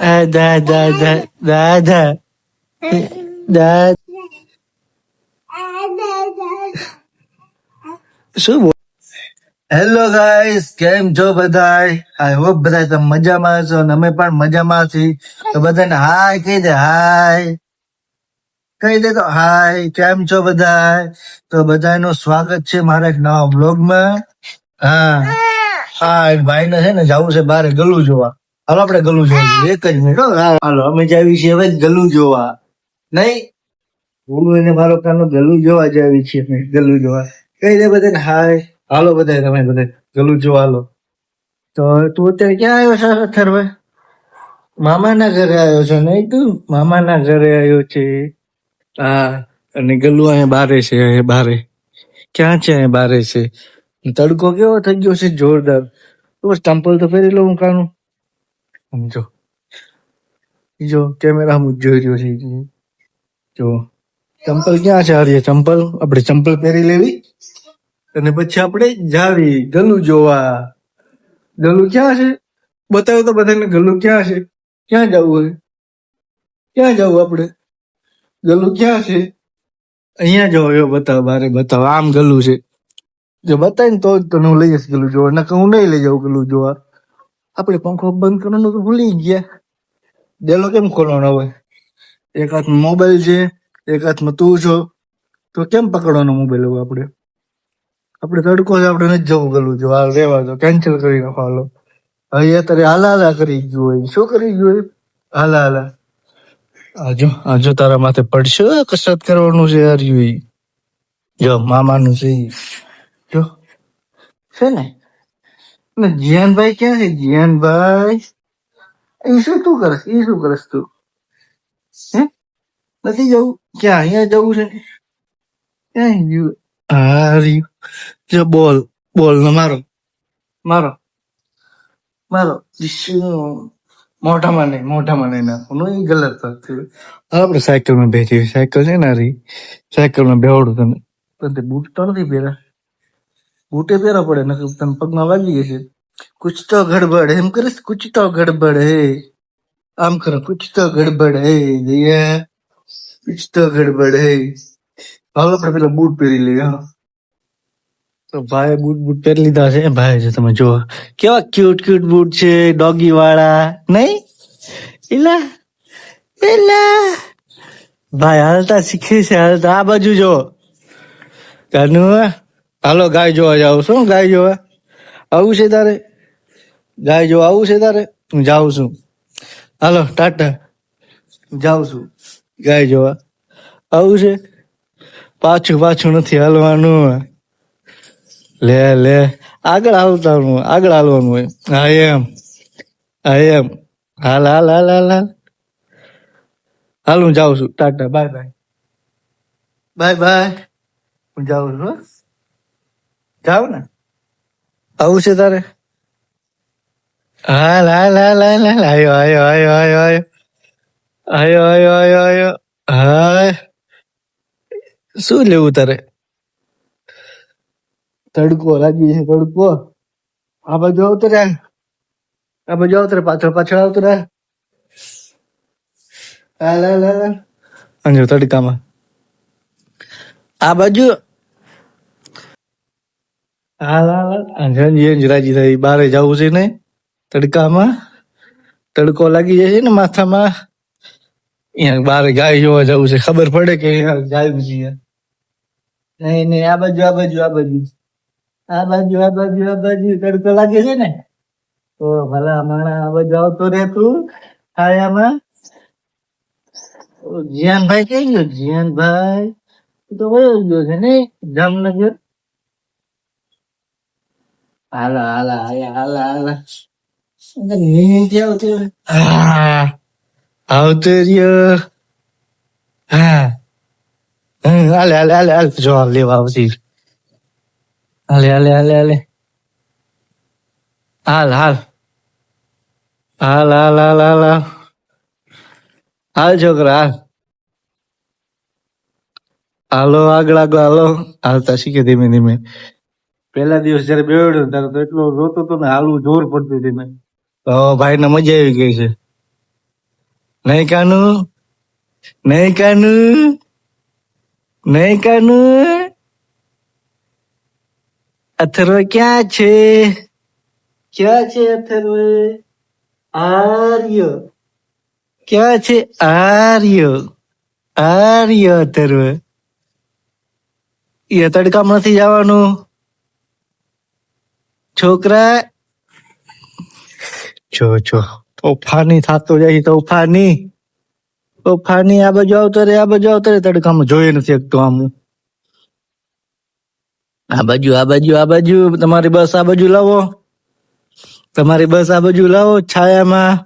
આ દા દા દા દાદા દા શું બોલ? હેલો ગાઈસ કેમ છો બધાય? આઈ હોપ બધા તમે મજામાં છો અને અમે પણ મજામાં છીએ. તો બધાને હાય કહી દે હાય કહી દે તો હાય કેમ છો બધાય? તો બધાનું સ્વાગત છે મારા એક નવા બ્લોગમાં હા. હા, એક ભાઈને છે ને, જવું છે બારે ગલું જોવા. હાલો, આપણે ગલું જોવા એક જ મિનિટ હાલો અમે જાવી છીએ, હવે ગલું જોવા. નહીં? હું એને મારો કાનો ગલું જોવા જાવી છીએ ગલું જોવા. કહી દે બધાને? હાય. હાલો બધા તમે બધા ગલું જોવા, હાલો. તો તું અત્યારે ક્યાં આવ્યો છે અથર્વ મામાના ઘરે આવ્યો છે, નહીં તું? મામાના ઘરે આવ્યો છે. હા, અને ગલું અહીંયા બારે છે, અહીંયા બારે. ક્યાં છે અહીંયા બારે છે? તડકો કેવો થઈ ગયો છે, જોરદાર. તો સ્ટમ્પલ તો ફેરી લઉં કાનું. સમજો. જો કેમેરા હું જોઈ રહ્યો છે. જો, ચંપલ ક્યાં છે આર્ય? ચંપલ? આપણે ચંપલ પહેરી લેવી. અને પછી આપણે જાવી ગલું જોવા. ગલું ક્યાં છે? બતાવો તો બધાને ગલું ક્યાં છે? ક્યાં જવું હોય? ક્યાં જવું આપણે? ગલું ક્યાં છે? અહીંયા જો આવ્યો બતાવો, બારે બતાવો. આમ ગલું છે. જો બતાય ને તો જ તને હું લઈ જઈશ ગલું જોવા. નકર હું નહીં લઈ જાઉં ગલું જોવા. આપણે પંખો બંધ કરવાનું તો ભૂલી ગયા. ડેલો કેમ ખોલવાનો હોય એક હાથમાં મોબાઈલ છે, એક હાથમાં તું છો. તો કેમ પકડવાનો મોબાઈલ હવે આપણે? આપણે તડકો છે, આપણે નથી જવું ગયેલું જો હાલ રેવા દો કેન્સલ કરી નાખો હાલો. હવે અત્યારે હાલા હાલા કરી ગયું હોય. શું કરી ગયું હોય? હાલા હાલા આજો આજો તારા માથે પડશે કસરત કરવાનું છે યાર ઈ. જો, મામાનું છે. જો. છે ને? ને જીયાનભાઈ ક્યાં છે? જીયાનભાઈ એ શું તું કરસ? એ શું કરસ તું? હે? નથી જવું? ક્યાં? અહીંયા જવું છે ક્યાં ગયું? હા જો બોલ બોલ ને મારો. મારો? મારો. શું? મોઢામાં નહીં મોઢામાં નહીં નાખવાનું એ ગલત થયું આપણે સાયકલમાં બેઠી સાયકલ છે ને રહી સાયકલમાં બેવડું તમે પણ તે બૂટ તો નથી પહેર્યા બૂટે પહેરવા પડે નકર તને પગમાં વાગી જશે કુછ તો ગડબડ એમ કરીશ કુછ તો ગડબડ હે આમ કરો કુછ તો ગડબડ હે દયા કુછ તો ગડબડ હે હાલો આપણે પેલા બૂટ પહેરી લઈએ તો ભાઈ બૂટ બૂટ પહેરી લીધા છે ભાઈ છે તમે જુઓ કેવા ક્યુટ ક્યુટ બૂટ છે ડોગી વાળા નહીં એલા એલા ભાઈ હાલતા શીખે છે હાલતા આ બાજુ જો કાનુ હાલો, ગાય જોવા જાઉં શું ગાય જોવા? આવું છે તારે? ગાય જોવા આવું છે તારે? હું જાઉં છું. હાલો, ટાટા. જાઉં છું. ગાય જોવા. આવું છે? પાછું પાછું નથી હાલવાનું. લે લે. આગળ હાલવાનું આગળ હાલવાનું હોય. હા, એમ. હા, એમ. હાલ હાલ હાલ હાલ હાલ. હાલ, હું જાઉં છું. Tata, bye bye. Bye bye. હું જાઉં છું હો. જાઉં ને. આવું છે તારે? હાલ હાલ હાલ હાલ હાલ આયો આયો આયો આયો આયો. આયો આયો આયો આયો. હાય શું લેવું તારે? તડકો લાગી છે તડકો. આ બાજુ આવતો રે. આ બાજુ આવતો રે પાછળ પાછળ આવતો રે. હા હાલ હાલ હાલ. અંજો તડકામાં. આ બાજુ હાલ હાલ અંજો રાજી થઈ બારે જવું છે ને, તડકામાં. તડકો લાગી જાય છે ને માથામાં. અહીંયા બારે ગાય જોવા જવું છે. ખબર પડે કે જાય નહીં નહીં, આ બાજુ આ બાજુ આ બાજુ. આ બાજુ આ બાજુ આ બાજુ તડકો લાગે છે ને. તો ભલા હમણાં આ બાજુ આવતો રે તું છાયામાં જીયાનભાઈ કઈ ગયો? જીયાનભાઈ. તું વયો ગયો છે ને જામનગર. હાલા હાલા હાલા હાલા આવતી રહ્યો. હા. હાલે હાલે હાલે હાલે. જો આ લેવા આવતી હાલે હાલે હાલે હાલે. હાલ હાલ. હાલ હાલ હાલ હાલ હાલ. હાલ છોકરા હાલ. હાલો આગળ આગળ હાલો. હાલતા શીખે ધીમે ધીમે. પહેલા દિવસ જયારે બેવડ્યો ત્યારે તો એટલો રોતો હતો ને હાલવું જોર પડતી હતી ને તો ભાઈ ને મજા આવી ગઈ છે. નહીં કાનું નહીં કાનું નહીં કાનું. અથર્વ ક્યાં છે? ક્યાં છે અથર્વ આર્ય. ક્યાં છે? આર્ય. આર્ય અથર્વ એ તડકામાં નથી જવાનું. છોકરા? જો જો, તોફાની થતો જાય તોફાની. તોફાની આ બાજુ આવતો રે, આ બાજુ આવતો રે, તડકામાં જોઈ નથી શકતો આમ. આ બાજુ આ બાજુ આ બાજુ, તમારી બસ આ બાજુ લાવો. તમારી બસ આ બાજુ લાવો, છાયામાં.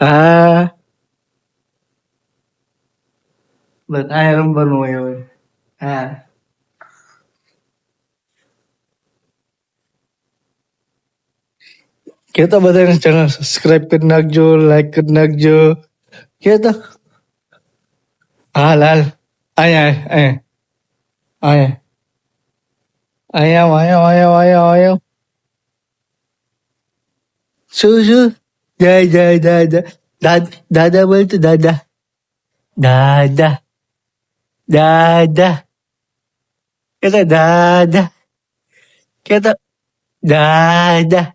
હા. બસ આ રમવાનું હોય હા. કેતો બધાને ચેનલ સબસ્ક્રાઇબ કરી નાખજો લાઈક કરી નાખજો કેતો હાલ હાલ અહીંયા અહીંયા અહીંયા અહીંયા અહીંયા અહીંયા અહીંયા શું શું જય જય દાદા દાદા દાદા બોલતો દાદા દાદા દાદા કેતો દાદા કેતો દાદા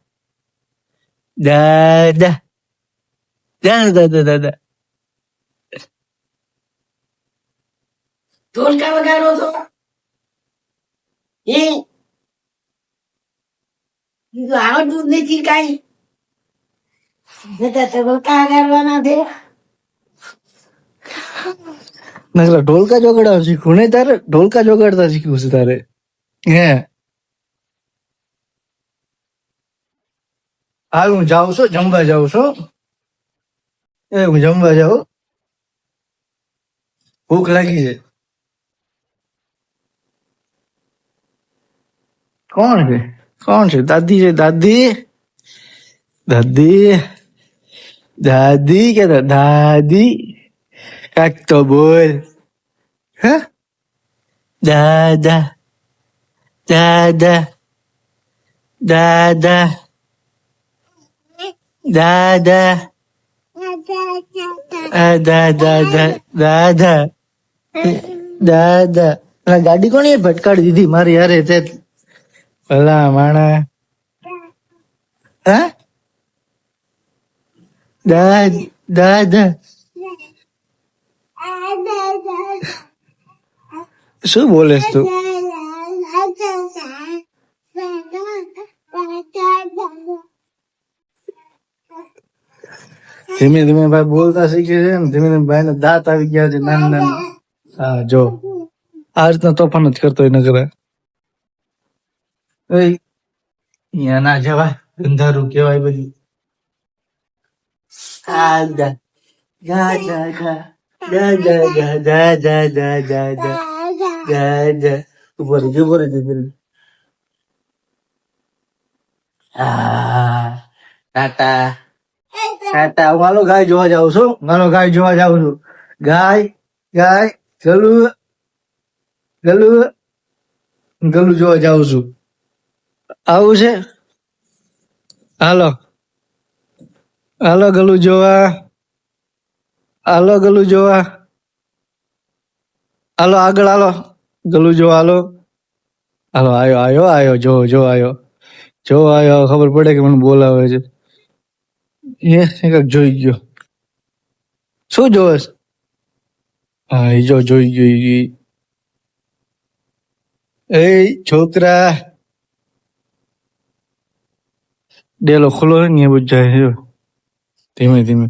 દાદા દાદા દાદા દાદા ઢોલકા વગાડો છો? એ બીજું આવડતું જ નથી કાંઈ. બધા તો ઢોલકા વગાડવાના છે. ઢોલકા જોગડા શીખવું. નહીં તારે ઢોલકા જોગાડતા શીખવું છે તારે. હે? હાલ હું જાઉં છું જમવા જાઉં છું એ હું જમવા જાઉં ભૂખ લાગી છે કોણ છે કોણ છે દાદી છે દાદી દાદી દાદી કે દાદી કાક તો બોલ હે દાદા દાદા દાદા આ દાદા દા- દાદા દાદા આ ગાડી કોણે ભટકાડી દીધી? મારી હારે તે ભલા માણા. હા? દા દાદા શું બોલે તું? ધીમે ધીમે ભાઈ બોલતા શીખે છે ધીમે ધીમે ભાઈ ને દાંત આવી ગયા છે, નાના નાના. હા, જો. આ રીતના તોફાન જ કરતો એને કરે અહીંયા ના જવાય ગંધારું કેવાય બધું. ટાટા. ટાટા હું હાલો ગાય જોવા જાઉં છું. હાલો ગાય જોવા જાઉં છું. ગાય ગાય, ગલુ ગલુ ગલુ જોવા જાઉં છું. આવું છે? હાલો. હાલો ગલુ જોવા. હાલો ગલુ જોવા. હાલો આગળ હાલો. ગલુ જોવા હાલો. હાલો, આયો આયો આયો, જો જો, આયો. જો, આયો, ખબર પડે કે મને બોલાવે છે. એ કંઈક જોઈ ગયો શું જોવે છે? હા એ જો જોઈ ગયો ઈ. એ છોકરા ડેલો ખુલ્લો હોય ને એ બધું જાય છે જો. ધીમે ધીમે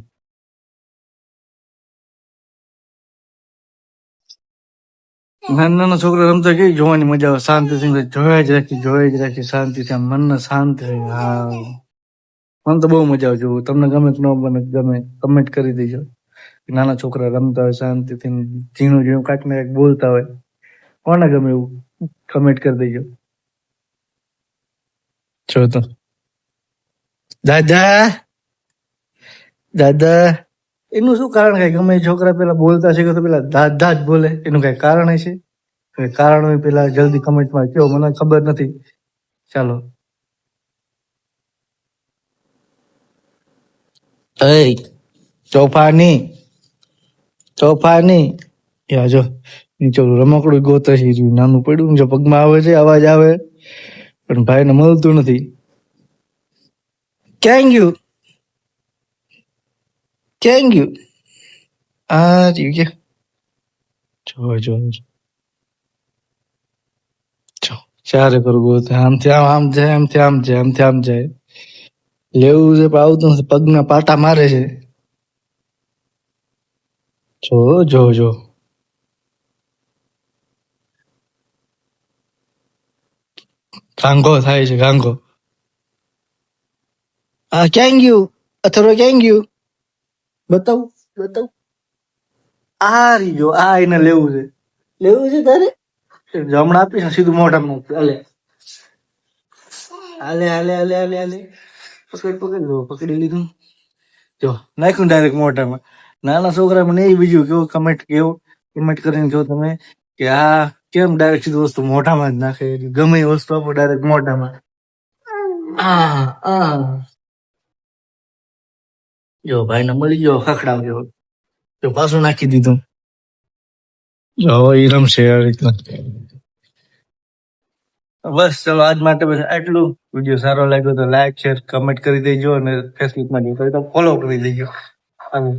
નાના નાના છોકરા રમતા કેવી જોવાની મજા આવે શાંતિથી જોયા જ રાખી જોયા જ રાખી શાંતિથી આમ મનને શાંત રહે હા મને તો બહુ મજા આવે જોવું તમને ગમે તો ન બને ગમે કમેન્ટ કરી દેજો. નાના છોકરા રમતા હોય, શાંતિથી ઝીણું ઝીણું કાંઈક ને કાંઈક બોલતા હોય. કોને ગમે એવું? કમેન્ટ કરી દેજો. જો તો. દાદા! દાદા! એનું શું કારણ કઈ ગમે છોકરા પેલા બોલતા શીખે તો પેલા દાદા જ બોલે. એનું કઈ કારણ હશે? કારણ પેલા જલ્દી કમેન્ટમાં કયો. મને ખબર નથી. ચાલો. તોફાની તોફાની યા જો, નીચે રમકડું ગોતે છે નાનું પડ્યું જો પગમાં આવે છે, અવાજ આવે. પણ ભાઈને મળતું નથી. ક્યાં ગયું ક્યાં ગયું આ જીવ કે. જો જો ચારે કરું ગોતે આમથી આમ આમ જાય આમ આમ જાય આમ આમ જાય લેવું છે, પણ આવતું નથી પગના પાટા મારે છે. જો જો જો. ગાંગો થાય છે, ગાંગો. આ ક્યાં ગયું? અથરો ક્યાં ગયું? બતાવ બતાવ. આ રહી ગયો, આ એને લેવું છે. લેવું છે તારે? જમણા આપીશ સીધું મોઢામાં. હાલે. હાલે હાલે હાલે હાલે હાલે. પકડ પકડ લો પકડી લીધું. જો નાખ્યું ડાયરેક્ટ મોઢામાં નાના છોકરા મને એ બીજું કેવું કમેન્ટ કેવું કમેન્ટ કરીને કહો તમે કે આ કેમ ડાયરેક્ટ સીધું વસ્તુ મોઢામાં જ નાખે? ગમે એ વસ્તુ આપો ડાયરેક્ટ મોઢામાં. આ ભાઈ જો ભાઈને મળી ગયો ખખડાવ જેવો. જો પાછું નાખી દીધું. જો ઈરમ છે રમશે આ રીતના. બસ, ચલો, આજ માટે બસ આટલું. વીડિયો સારો લાગ્યો તો લાઈક શેર કમેન્ટ કરી દેજો અને ફેસબુકમાં જો તો ફોલો કરી દેજો. અને